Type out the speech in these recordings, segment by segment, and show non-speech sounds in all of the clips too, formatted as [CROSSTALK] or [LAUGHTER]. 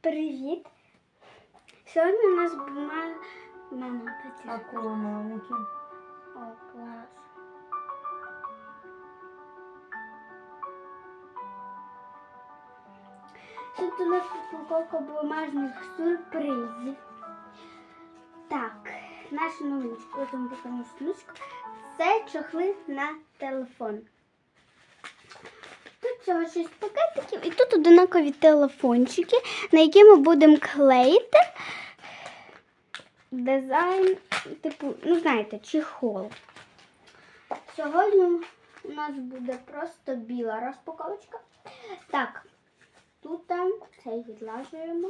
Привіт! Сьогодні у нас мама Акули маленькі. О, клас. Тут у нас упаковка бумажних сюрпризів. Так, наша новиночка, ось вам покажу штучку. Це чохли на телефон. Всього 6 пакетиків і тут одинакові телефончики, на які ми будемо клеїти дизайн, типу, ну знаєте, чехол. Сьогодні у нас буде просто біла розпаковочка. Так, тут там цей відлажуємо.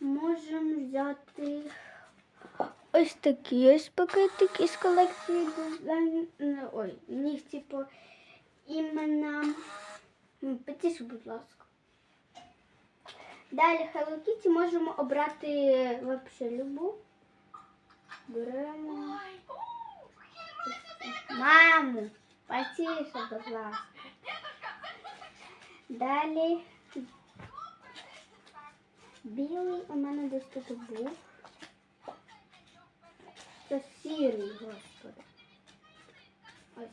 Можемо взяти ось такі ось пакетики з колекції дизайн. Ой, них типу імена. М, Потише, будь ласка. Далі Hello Kitty можемо обрати вообще любу. Беремо. Маму, потише, будь ласка. Далі. Білий у мене десь тут був. Це сірий, господи. Ось.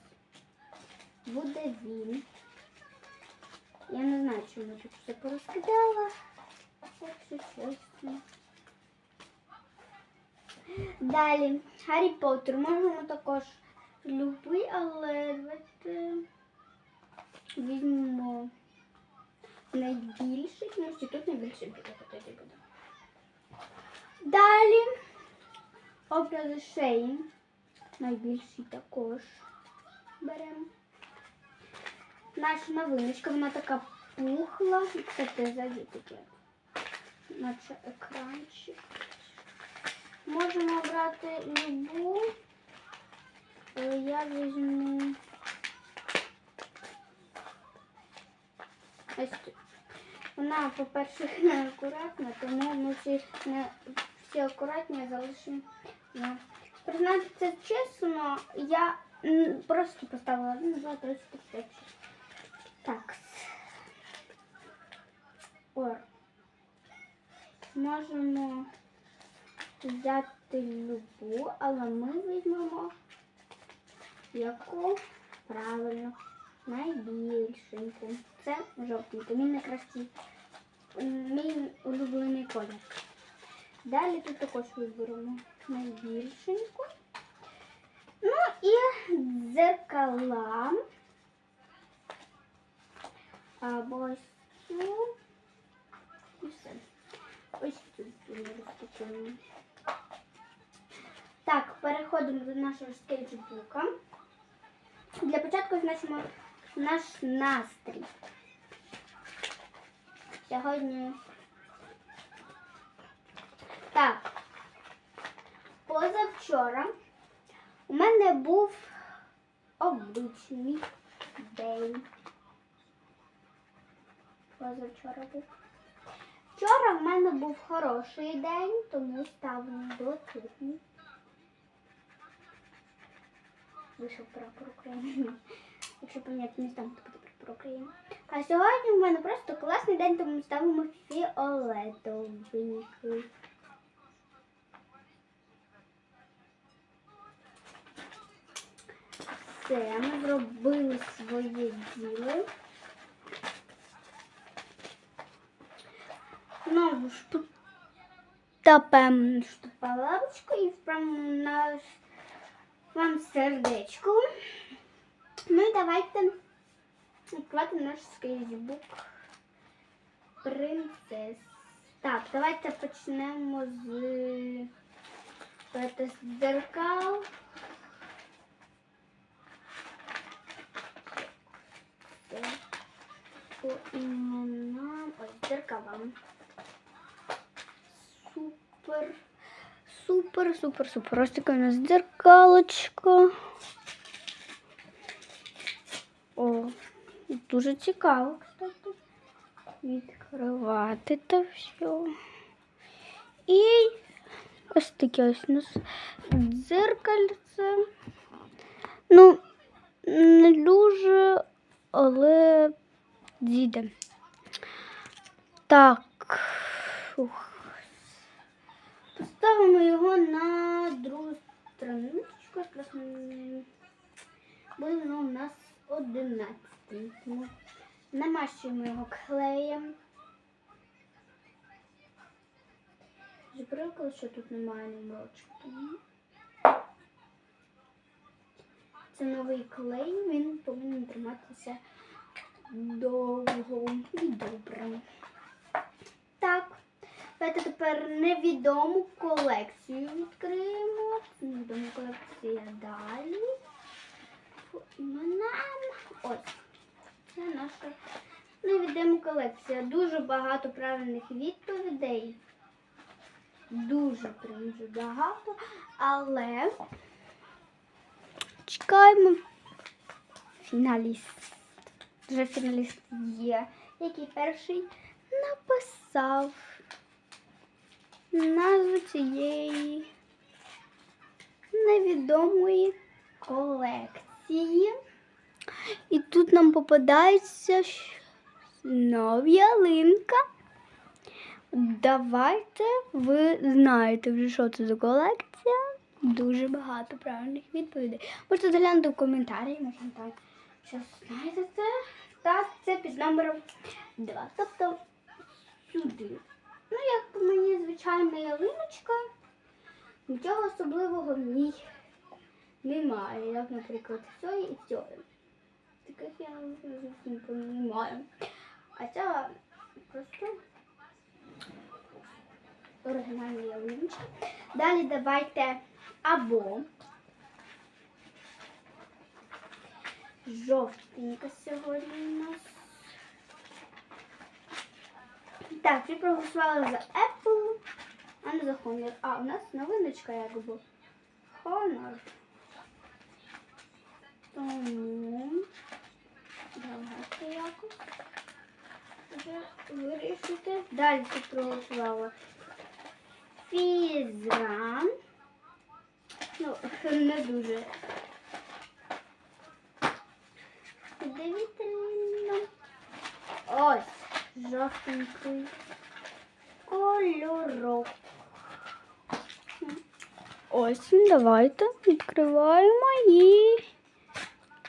Буде він. Я не знаю, чому тут все порозкидала. Якщо чесно. Далі Гаррі Поттер. Можемо також любий, але давайте візьмемо найбільший, тому що тут найбільше білого тоді буде. Далі образи шеї. Найбільший також беремо. Наша новиночка, вона така пухла. Кстати, ззаді таке. Наче екранчик. Можемо обрати любу. Е, Я візьму. Ось. Вона, по-перше, [LAUGHS] не акуратна, тому ми всі, не, всі акуратні залишимо. Ну, Признати чесно, я просто поставила 1, 2, 3, 4, 5, 6. Так. О. Можемо взяти любу, але ми візьмемо яку правильно найбільшеньку. Це жовтенький. Він якраз мій улюблений колір. Далі тут також виберемо найбільшеньку. Ну і дзеркала. Або цю. І все. Ось тут ми розпакуємо. Так, переходимо до нашого скетчбука. Для початку значимо наш настрій. Сьогодні. Так. Позавчора у мене був обичний день. Позавчора був. Вчора в мене був хороший день, тому ставлю блакитний. Вийшов прапор України. Якщо поміняти містам, то буде прапор України. А сьогодні в мене просто класний день, тому ставимо фіолетовий. Все, ми зробили своє діло. Знову ж тут тапем штопалочку і вправимо наш вам сердечко. Ну і давайте відкривати наш скейсбук принцес. Так, давайте почнемо з, давайте з дзеркал. Це По іменам. Ось дзеркалам. Супер. Супер, супер, супер. Ось таке у нас дзеркалочко. О, дуже цікаво, кстати. Відкривати то все. І ось таке ось у нас дзеркальце. Ну, не дуже, але діде. Так. Фух. Поставимо його на другу страничку. Буде воно у нас 11. Тому намащуємо його клеєм. Прикол, що тут немає номерочку. Це новий клей, він повинен триматися довго і добре. Давайте тепер невідому колекцію відкриємо. Невідому колекція далі. Ось. Це наша невідома колекція. Дуже багато правильних відповідей. Дуже дуже багато. Але чекаємо. Фіналіст. Вже фіналіст є, який перший написав назву цієї невідомої колекції. І тут нам попадається щ- ялинка. Давайте ви знаєте вже, що це за колекція. Дуже багато правильних відповідей. Можете заглянути в коментарі, можна так. Що знаєте це? Так, це під номером 2. Тобто сюди. Ну, як по мені звичайна ялиночка. Нічого особливого в ній немає. Як, наприклад, цієї і цієї. Таких я зовсім не маю. А ця просто оригінальна ялиночка. Далі давайте або жовтенька сьогодні у нас. Так, ви проголосували за Apple, а не за Honor. А, у нас новиночка якби. Honor. Тому давайте якось вже вирішити. Далі ти проголосувала Фізран. Ну, [LAUGHS] не дуже. Дивіться. Ось жовтенький кольорок. Ось давайте відкриваємо і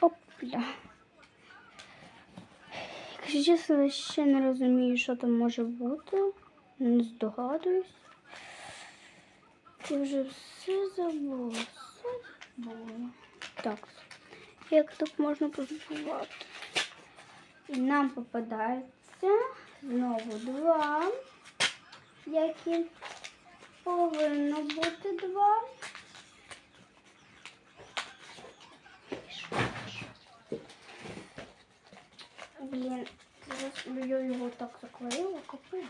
опля. Якщо чесно, ще не розумію, що там може бути. Не здогадуюсь. Я вже все забула. Все забула. Так, як так можна позбувати? І нам попадається знову два, які повинно бути два. Блін, зараз я його так заклеїла, капець.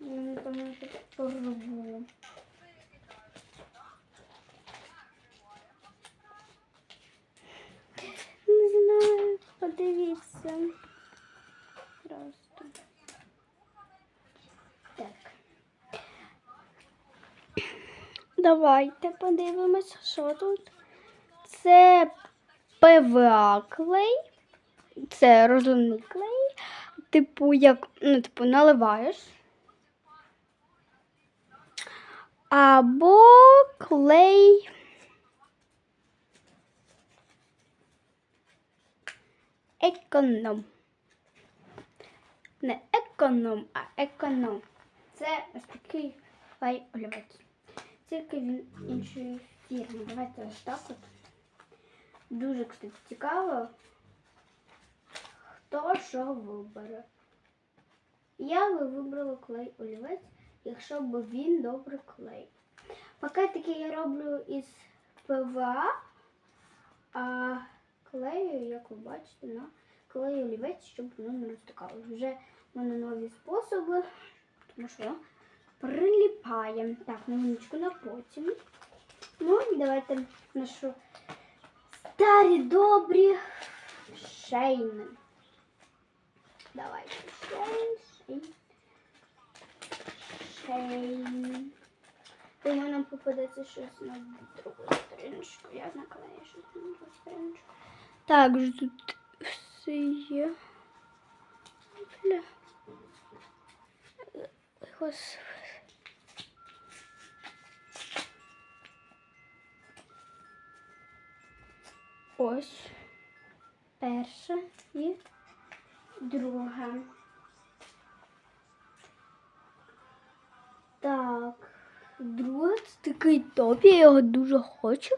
Я не пам'ятаю, що це порву. Не знаю, подивіться. Просто. Так. Давайте подивимося, що тут. Це ПВА клей. Це розливний клей. Типу, як, ну, типу, наливаєш. Або клей. Економ. Не економ, а економ. Це ось такий клей олівець. Тільки він іншої фірми. Давайте ось так от. Дуже, кстати, цікаво, хто що вибере. Я би вибрала клей олівець, якщо б він добре клей. Пакетики я роблю із ПВА, а клею, як ви бачите, на клей олівець, щоб воно не розтикалося. Вже в мене нові способи, тому що воно приліпає. Так, новиночку на потім. Ну і давайте нашу старі добрі шейни. Давайте шейн, шейн. Шейн. Думаю, нам попадеться щось на другу сторіночку. Я наклею щось на другу сторіночку. Так, ж тут все є. Бля. Ось перша і друга. Так, друга це такий топ, я його дуже хочу,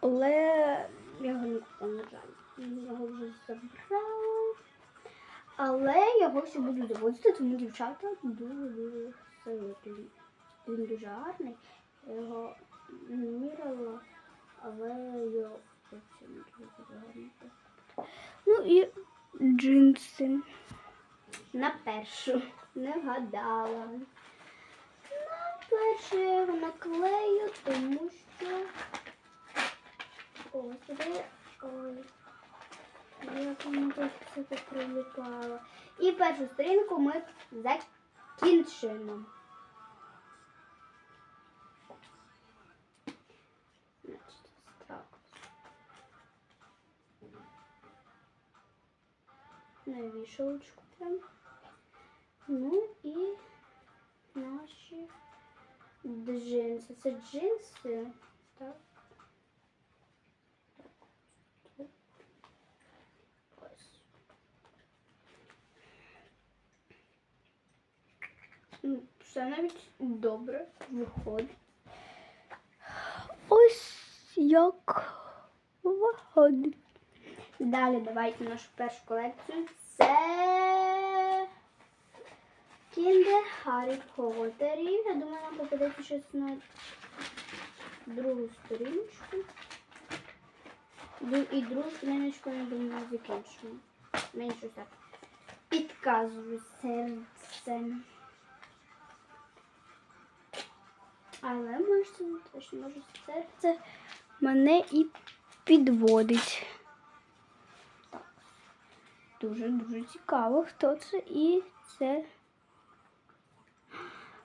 але я його не на жаль. Я Його вже забрала. Але я його буду заводити, тому дівчата дуже-дуже советую. Він дуже гарний. Я його не міряла, але я хочу дуже гарний. Ну і джинси. На першу. Не вгадала. На першу я його наклею, тому що. Господи, ой. Як воно тут все поприлипало. І першу сторінку ми закінчимо. На вішалочку прям. Ну і наші джинси. Це джинси, так? Ось. Ну, Все навіть добре виходить. Ось як виходить. Далі давайте нашу першу колекцію. Це Кіндер Харрі Поттерів. Я думаю, нам попадеться щось на другу сторіночку. І другу сторіночку, я думаю, закінчимо. Мені щось так підказує серце. Але це не може серце мене і підводить. Так. Дуже-дуже цікаво, хто це і це.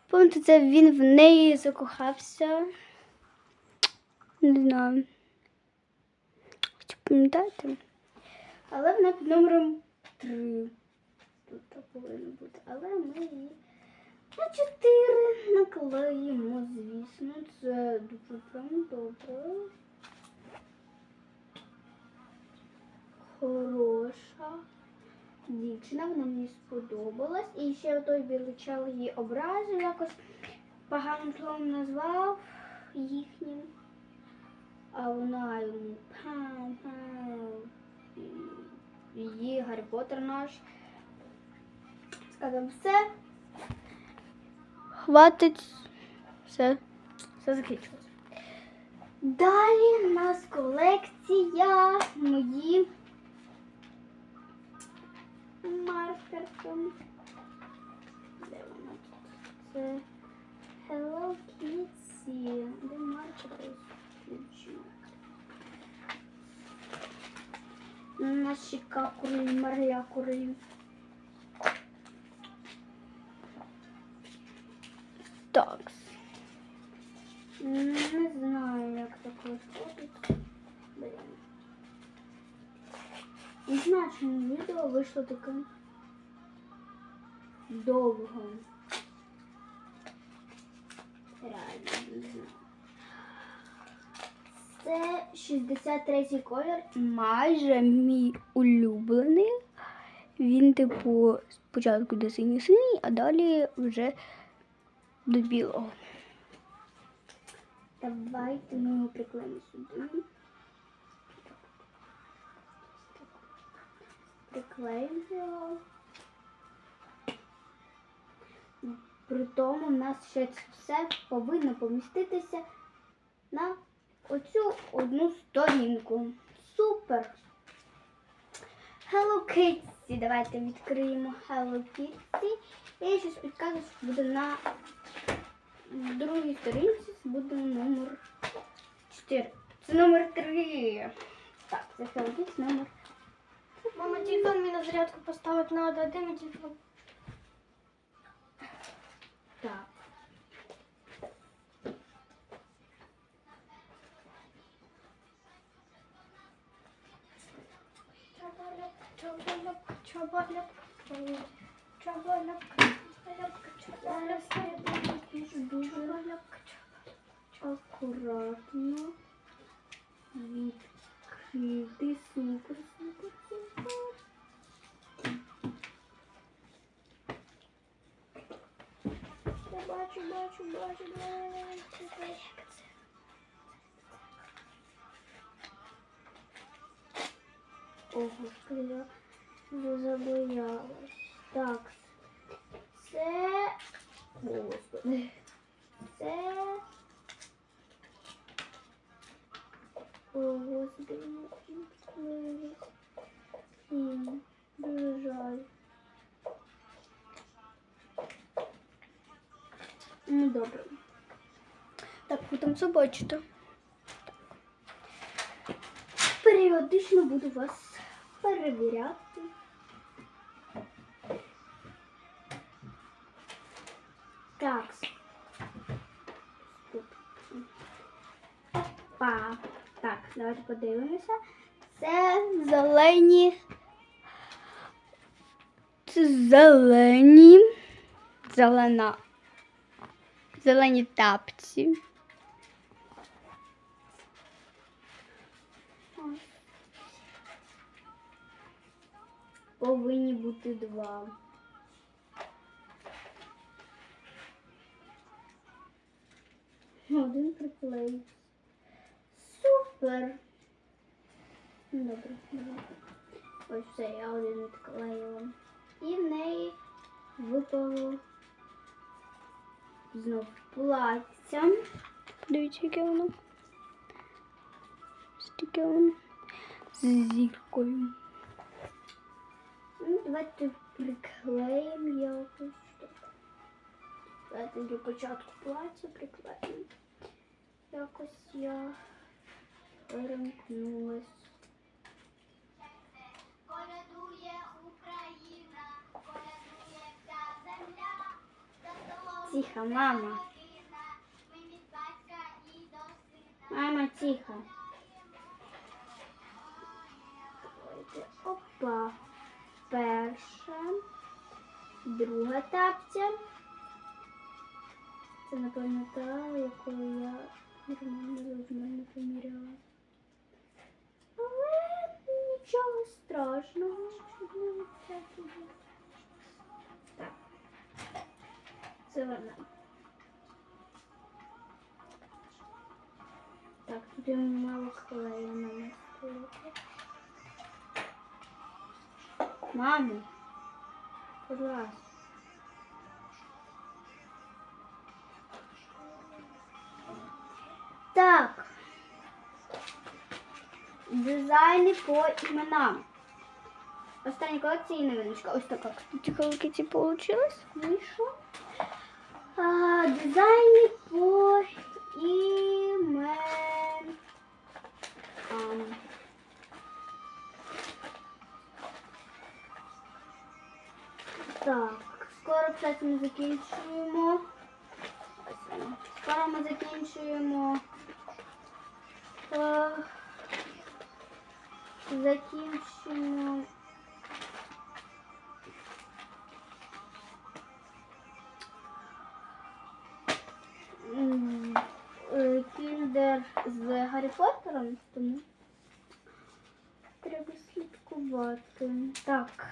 Пам'ятаєте, це він в неї закохався. Не знаю. Чи пам'ятаєте? Але вона під номером 3. Тут так повинно бути. Але ми її на 4 наклеїмо, звісно. Це дуже прям добре. Хороша дівчина, вона мені сподобалась. І ще той біличал її образив, якось поганим словом назвав їхнім. А вона йому Її Гаррі Поттер наш. Сказав все. Хватить. Все. Все закінчилось. Далі в нас колекція мої маркерком. Де вона тут? Це Hello Kitty. Де маркер? Наші какури. Так. Не відео вийшло таке довго. Реально. Це 63-й колір, майже мій улюблений. Він, типу, спочатку до синій синій, а далі вже до білого. Давайте ми його приклеїмо сюди. Приклеїмо його. При тому в нас ще все повинно поміститися на оцю одну сторінку. Супер! Hello Kitty. Давайте відкриємо Hello Kitty. І щось підказує, що буде на другій сторінці буде номер 4. Це номер 3. Так, це Hello Kitty номер. Мама, телефон мне на зарядку поставить надо. Дай мне телефон. О, господи, я вже забоялась. Так, це. Господи. Це. О, господи, не. Блін, Дуже жаль. Ну, добре. Так, ви там побачите. Періодично буду вас перевіряти. Так. Стоп. Па. Так, давайте подивимося. Це зелені. Це зелені. Зелена. Зелені тапці. Повинні бути два. Один приклеїть. Супер. Добре, добре. Ось все, я один відклеїла. І в неї випало знов плаття. Подивіться, яке воно. Ось воно. З зіркою. Ну, давайте приклеїмо якось. так. Давайте для початку плаття приклеїмо. Якось я перемкнулась. Тихо, мама. Мама, тихо. Опа. Перша. Друга тапця. Це, напевно, та, якою я давно не поміряла. Але нічого страшного. Так. Це вона. Так, тут я мало клею намастила. Будь ласка. Так. Дизайни по іменам. Остання колекція і новиночка. Ось така, кстати, колекція получилась. Вийшла. А, дизайни по іменам. Скоро, ми закінчуємо. Скоро ми закінчуємо. Закінчуємо. Кіндер з Гаррі Поттером, тому треба слідкувати. Так,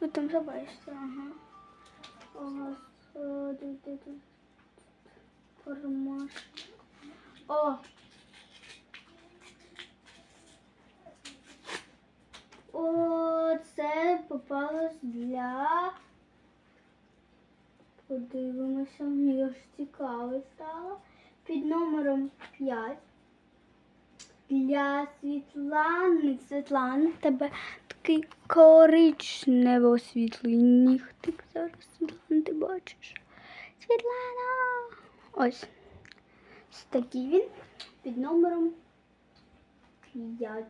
Ви там забачите. Ага. У вас е, тут формаш. О! О, це попалось для. Подивимося, мені аж цікаво стало. Під номером 5. Для Світлани. Світлани, тебе такий коричнево освітлий нігтик. Зараз Світлана, ти бачиш. Світлана! Ось такий він під номером 5.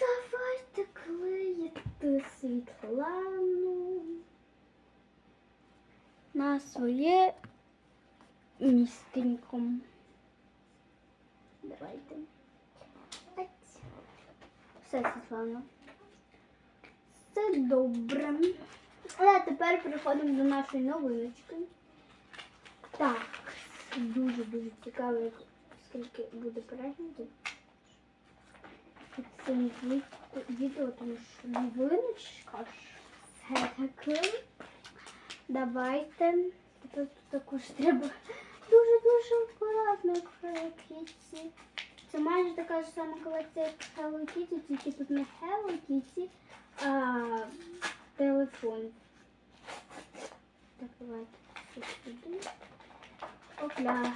Давайте клеїти Світлану на своє містенько. Давайте. Все, Світлана. Все добре. А тепер переходимо до нашої новиночки. Так, дуже-дуже цікаво, скільки буде переглядів під цим відео, тому що новиночка ж все таке. Давайте. Тепер тут також треба дуже-дуже акуратно, Hello Kitty. Це майже така ж сама колекція, як Hello Kitty, тільки тут не Hello Kitty, а телефон. Так, давайте сюди. Опля.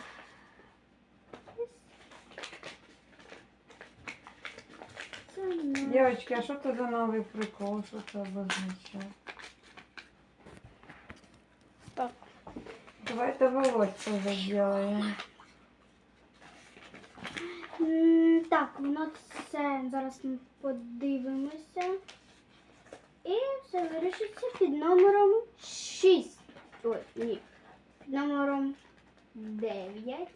Девочки, а що це за новий прикол? Що це обозначає? Давайте волосся заділаємо. М, Так, воно це зараз ми подивимося. І все вирішиться під номером 6. Ой, ні. Під номером 9.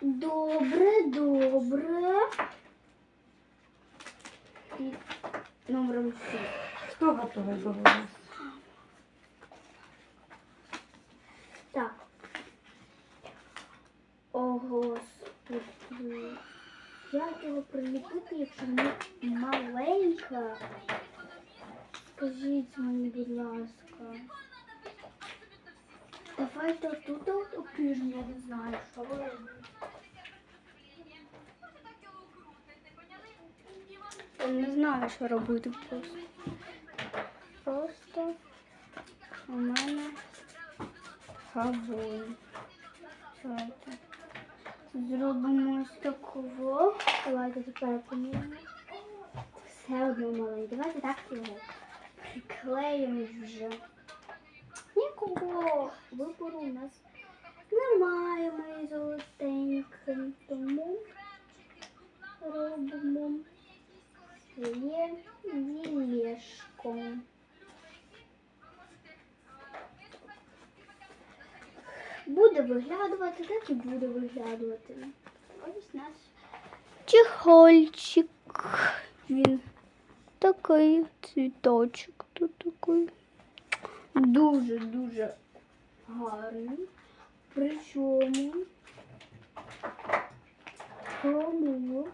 Добре, добре. Під номером 6. Хто готовий до волосся? Так. О, Господи. Як його приліпити, якщо вона маленька? Скажіть мені, будь ласка. Давайте отут от опіжно, я не знаю, що. Я не знаю, що робити. Просто у мене Давайте. Зробимо ось такого. Давайте тепер поміряємо. Все одно маленьке. Давайте так його приклеїмо вже. Нікого вибору у нас немає, мої золотенькі. Тому робимо своє вілешко. Буде виглядувати, так і буде виглядувати. Ось наш чехольчик. Він такий цвіточок тут такий. Дуже-дуже гарний. Причому кому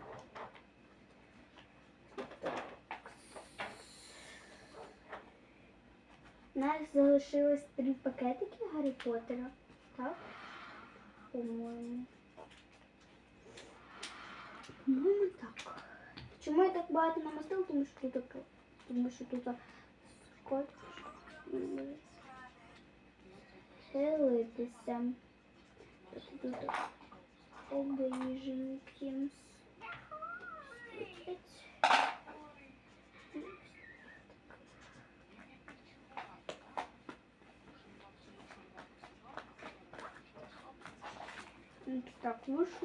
у нас залишилось три пакетики Гаррі Поттера. Так? По-моєму. По-моєму, так. Чому я так багато намастила? Тому що тут. Тому що тут скотч. Хилитися. Тут тут Ось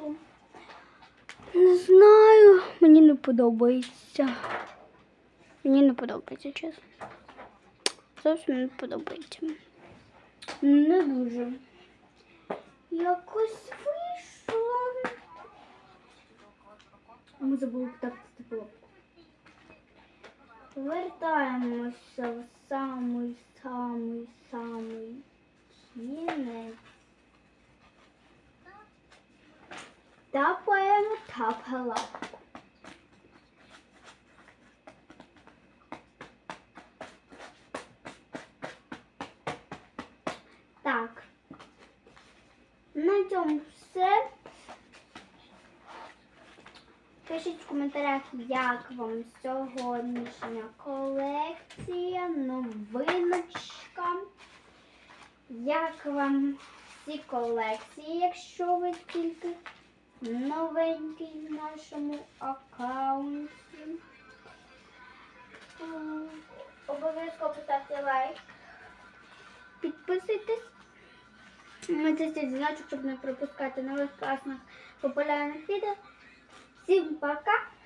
Не знаю, мені не подобається. Мені не подобається, чесно. Зовсім не подобається. Не дуже. Якось вийшло. Ми забули так це було. Вертаємося в самий самий самий кінець. Тапаємо тапала. Так. На цьому все. Пишіть в коментарях, як вам сьогоднішня колекція, новиночка. Як вам ці колекції, якщо ви тільки новенький в нашому аккаунті. Обов'язково поставте лайк. Підписуйтесь. Натисніть дзвіночок, щоб не пропускати нових класних популярних відео. Всім пока!